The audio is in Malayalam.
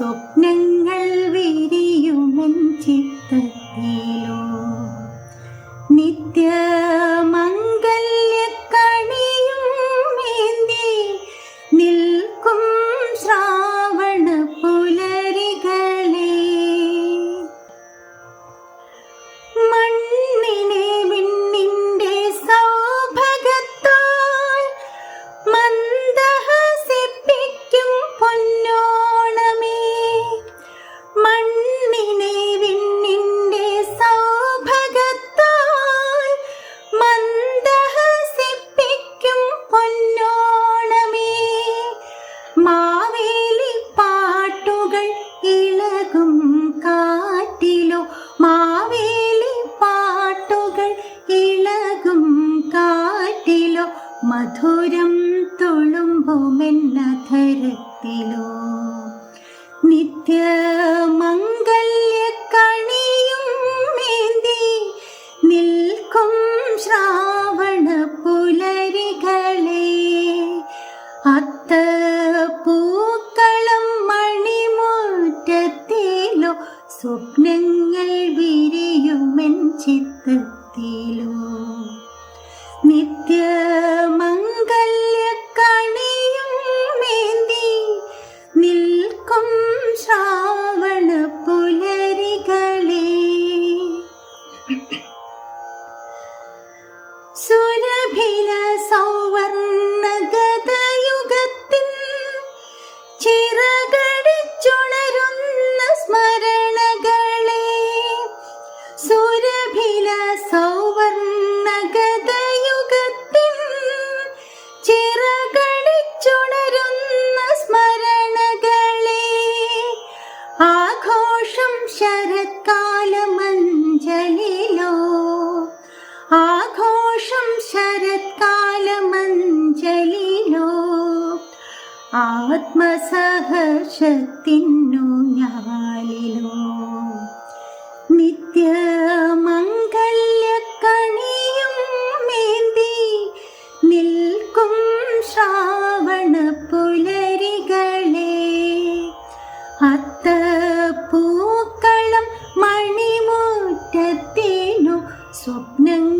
സ്വപ്നങ്ങൾ വിരിയുമെൻ ചിത്തത്തിലോ. നിത്യ മധുരം തുളുമ്പുമെന്നധരത്തിലോ. നിത്യമംഗല്യക്കണിയും മേന്തി നിൽക്കും ശ്രാവണ പുലരികളെ അത്ത പൂക്കളും സ്വപ്നങ്ങൾ വിരിയുമെൻ ചിത്തത്തിലോ നിത്യമംഗല്യക്കണിയും ആഘോഷം ശരത്കാലമഞ്ജലിലോ ആഘോഷം ശരത്കാലമഞ്ജലിലോ ആത്മസഹർഷത്തിനു പൂക്കളം മണിമുറ്റത്തിനു സ്വപ്നങ്ങൾ